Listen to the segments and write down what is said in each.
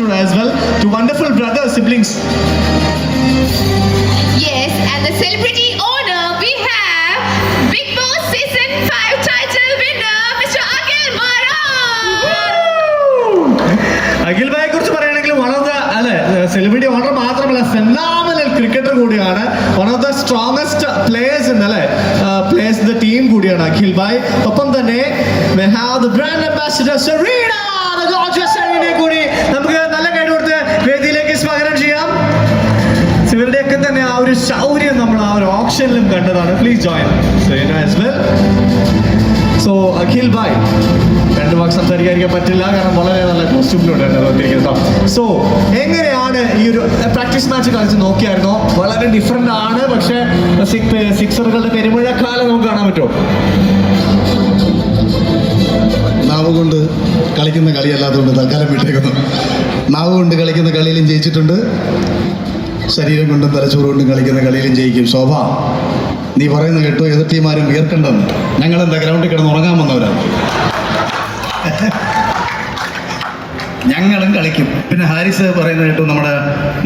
factor as well. To wonderful brother siblings. Yes, and the celebrity owner we have Big Boss Season 5 title winner, Mr. Akhil Maran. Akhil ഭായെ കുറിച്ച് പറയുകയാണെങ്കിൽ the അല്ലെ celebrity owner മാത്രമല്ല phenomenal cricketer കൂടിയാണ് one of the strongest players അല്ലെ players the team കൂടിയാണ് അഖിൽ ഭായ് ഒപ്പം തന്നെ we have the brand ambassador Serena തന്നെ ആ ഒരു ശൗര്യം നമ്മൾ ആ ഒരു ഓപ്ഷനിലും കണ്ടതാണ്. Please join so Akhil bhai രണ്ട് വാക്ക് സംസാരിക്കാതിരിക്കാൻ പറ്റില്ല. കാരണം വളരെ നല്ല കോസ്റ്റ്യൂമിലൂടെ വന്നിരിക്കുന്നത് സോ എങ്ങനെയാണ് ഈ ഒരു പ്രാക്ടീസ് മാച്ച് കളിച്ച് നോക്കിയായിരുന്നോ? വളരെ ഡിഫറെന്റ് ആണ്. പക്ഷേ സിക്സറുകളുടെ പെരുമഴക്കാലം നമുക്ക് കാണാൻ പറ്റുമോ? നാവ് കൊണ്ട് കളിക്കുന്ന കളിയല്ലാത്തതുകൊണ്ട് തൽക്കാലം വിട്ടേക്കുന്നു. നാവ് കൊണ്ട് കളിക്കുന്ന കളിയിലും ജയിച്ചിട്ടുണ്ട്. ശരീരം കൊണ്ടും തലച്ചോറ് കൊണ്ടും കളിക്കുന്ന കളിയിലും ജയിക്കും. ശോഭ നീ പറയുന്ന കേട്ടോ എതിർ ടീമാരും വിയർക്കണ്ടെന്ന് ഞങ്ങൾ എന്താ ഗ്രൗണ്ടിൽ കിടന്ന് ഉറങ്ങാൻ വന്നവരാണ് ഞങ്ങളും കളിക്കും. പിന്നെ ഹാരിസ് പറയുന്ന കേട്ടു നമ്മുടെ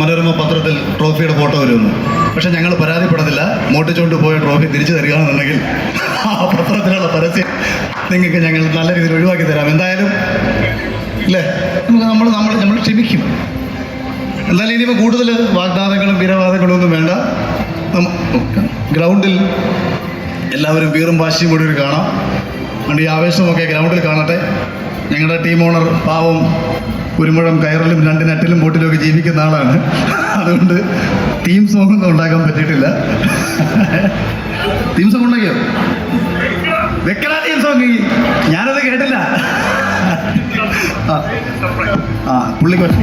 മനോരമ പത്രത്തിൽ ട്രോഫിയുടെ ഫോട്ടോ വരുന്നു. പക്ഷെ ഞങ്ങൾ പരാതിപ്പെടത്തില്ല. മോട്ടിച്ചുകൊണ്ട് പോയ ട്രോഫി തിരിച്ചു തരികയാണെന്നുണ്ടെങ്കിൽ ആ പത്രത്തിലുള്ള പരസ്യം നിങ്ങൾക്ക് ഞങ്ങൾ നല്ല രീതിയിൽ ഒഴിവാക്കി തരാം. എന്തായാലും അല്ലേ? നമുക്ക് നമ്മൾ നമ്മൾ നമ്മൾ ക്ഷമിക്കും. എന്നാലും ഇനിയിപ്പോൾ കൂടുതൽ വാഗ്ദാനങ്ങളും വീരവാദങ്ങളും ഒന്നും വേണ്ട. ഗ്രൗണ്ടിൽ എല്ലാവരും വീറും വാശിയും കൂടി ഒരു കാണാം. അതുകൊണ്ട് ഈ ആവേശമൊക്കെ ഗ്രൗണ്ടിൽ കാണട്ടെ. ഞങ്ങളുടെ ടീം ഓണർ പാവം കുരുമുഴം കയറിലും രണ്ട് ബോട്ടിലും ഒക്കെ ജീവിക്കുന്ന ആളാണ്. അതുകൊണ്ട് ടീം സോങ് ഒന്നും ഉണ്ടാക്കാൻ പറ്റിയിട്ടില്ല. ടീം സോങ് ഉണ്ടാക്കിയോ? വെക്കലാ ടീം സോങ് ഞാനത് കേട്ടില്ല. ആ പുള്ളിക്കൊറ്റ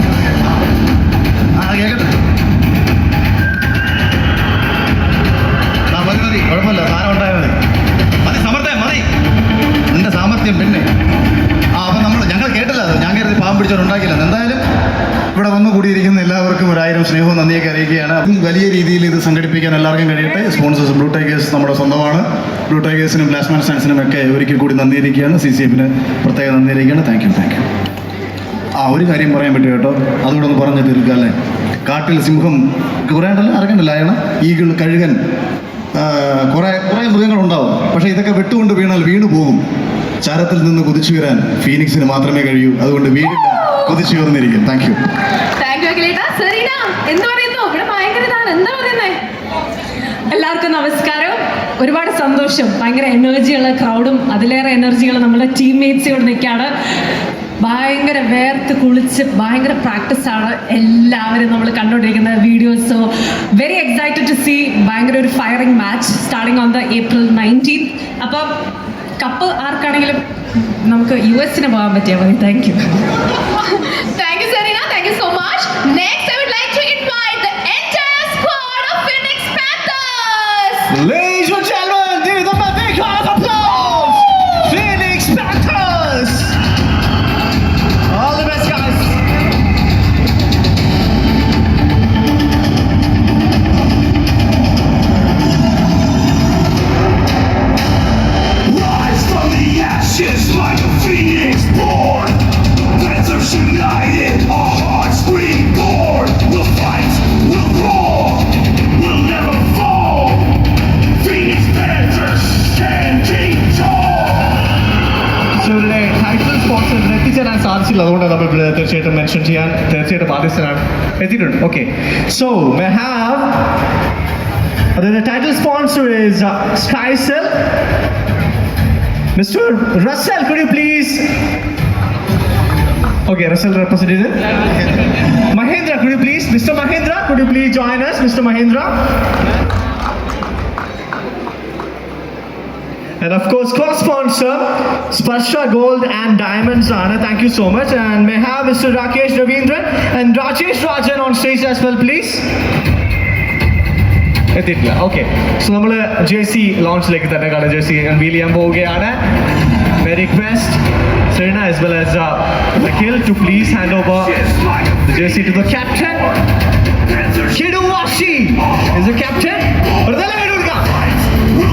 പിന്നെ. നമ്മൾ ഞങ്ങൾ ഞാൻ പാമ്പ് എന്തായാലും കൂടിയിരിക്കുന്ന എല്ലാവർക്കും സ്നേഹവും വലിയ രീതിയിൽ ഇത് സംഘടിപ്പിക്കാൻ എല്ലാവർക്കും കഴിയട്ടെ. സ്പോൺസേഴ്സ് ബ്ലൂ ടൈഗേഴ്സ് നമ്മുടെ സ്വന്തമാണ്. ബ്ലൂ ടൈഗേഴ്സിനും ബ്ലാസ്മാൻ സയൻസിനും ഒക്കെ ഒരിക്കൽ കൂടി നന്ദി അറിയിക്കുകയാണ് സി സി എഫിന് പ്രത്യേക നന്ദി അറിയിക്കുകയാണ്. താങ്ക് യു താങ്ക് യു ആ ഒരു കാര്യം പറയാൻ പറ്റും കേട്ടോ. അതുകൂടെ ഒന്ന് പറഞ്ഞു തീർക്കാം അല്ലേ? കാട്ടിൽ സിംഹം കുറേ ഉണ്ടല്ലോ അറിയണ്ടല്ലോ അയാൾ ഈഗിൾ കഴുകൻ കുറേ കുറേ മൃഗങ്ങളുണ്ടാവും. പക്ഷേ ഇതൊക്കെ വെട്ടുകൊണ്ട് വീണാൽ വീണു പോകും. ചരത്തിൽ നിന്ന് കുതിച്ചു വരാൻ ഫീനിക്സിന് മാത്രമേ കഴിയൂ. അതുകൊണ്ട് വീടില്ല കുതിച്ചു ഉയർന്നിരിക്കും താങ്ക് യു എല്ലാവർക്കും നമസ്കാരം. ഒരുപാട് സന്തോഷം. ഭയങ്കര എനർജിയുള്ള ക്രൗഡും അതിലേറെ എനർജികൾ നമ്മുടെ ടീംമേറ്റ്സിയോട് നിൽക്കുകയാണ്. ഭയങ്കര വേർത്ത് കുളിച്ച് ഭയങ്കര പ്രാക്ടീസ് ആണ് എല്ലാവരും നമ്മൾ കണ്ടുകൊണ്ടിരിക്കുന്ന വീഡിയോസോ വെരി എക്സൈറ്റഡ് ടു സീ ഭയങ്കര ഒരു firing match starting on the April nineteen അപ്പം കപ്പ് ആർക്കാണെങ്കിലും നമുക്ക് യു എസിന് പോകാൻ പറ്റിയാൽ മതി thank you thank you Serena thank you so much I would like to invite the entire squad of Phoenix Panthers. എത്തിച്ചേരാൻ സാധിച്ചില്ല അതുകൊണ്ടാണ് നമ്മൾ ഇവിടെ തീർച്ചയായിട്ടും മെൻഷൻ ചെയ്യാൻ തീർച്ചയായിട്ടും ബാധ്യസ്ഥനാണ് എത്തിയിട്ടുണ്ട് okay so may have the title sponsor is uh, SkyCell. Mr. Russell, could you please? Okay, Russell representative. Mahindra, could you please? Mr. Mahindra, could you please join us? Mr. Mahindra. And of course, co-sponsor Sparsha Gold and Diamonds Rana. Thank you so much. And may I have Mr. Rakesh Ravindran and Rajesh Rajan on stage as well, please. എത്തിയിട്ടില്ല okay so നമ്മൾ J C ലോഞ്ചിലേക്ക് തന്നെ കാണാം J C unveil ചെയ്യാൻ പോവുകയാണ് my request Serena as well as Akhil to please hand over the jersey to the captain Kidu Washi is the captain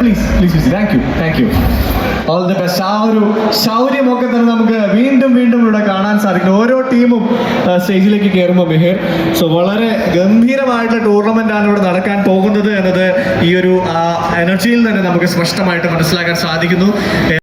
Selena, please please thank you thank you. All the best ആ ഒരു ശൗര്യമൊക്കെ തന്നെ നമുക്ക് വീണ്ടും വീണ്ടും ഇവിടെ കാണാൻ സാധിക്കും ഓരോ ടീമും സ്റ്റേജിലേക്ക് കയറുമ്പോൾ മിഹിർ. സോ വളരെ ഗംഭീരമായിട്ടുള്ള ടൂർണമെന്റ് ആണ് ഇവിടെ നടക്കാൻ പോകുന്നത് എന്നത് ഈ ഒരു എനർജിയിൽ തന്നെ നമുക്ക് സ്പഷ്ടമായിട്ട് മനസ്സിലാക്കാൻ സാധിക്കുന്നു.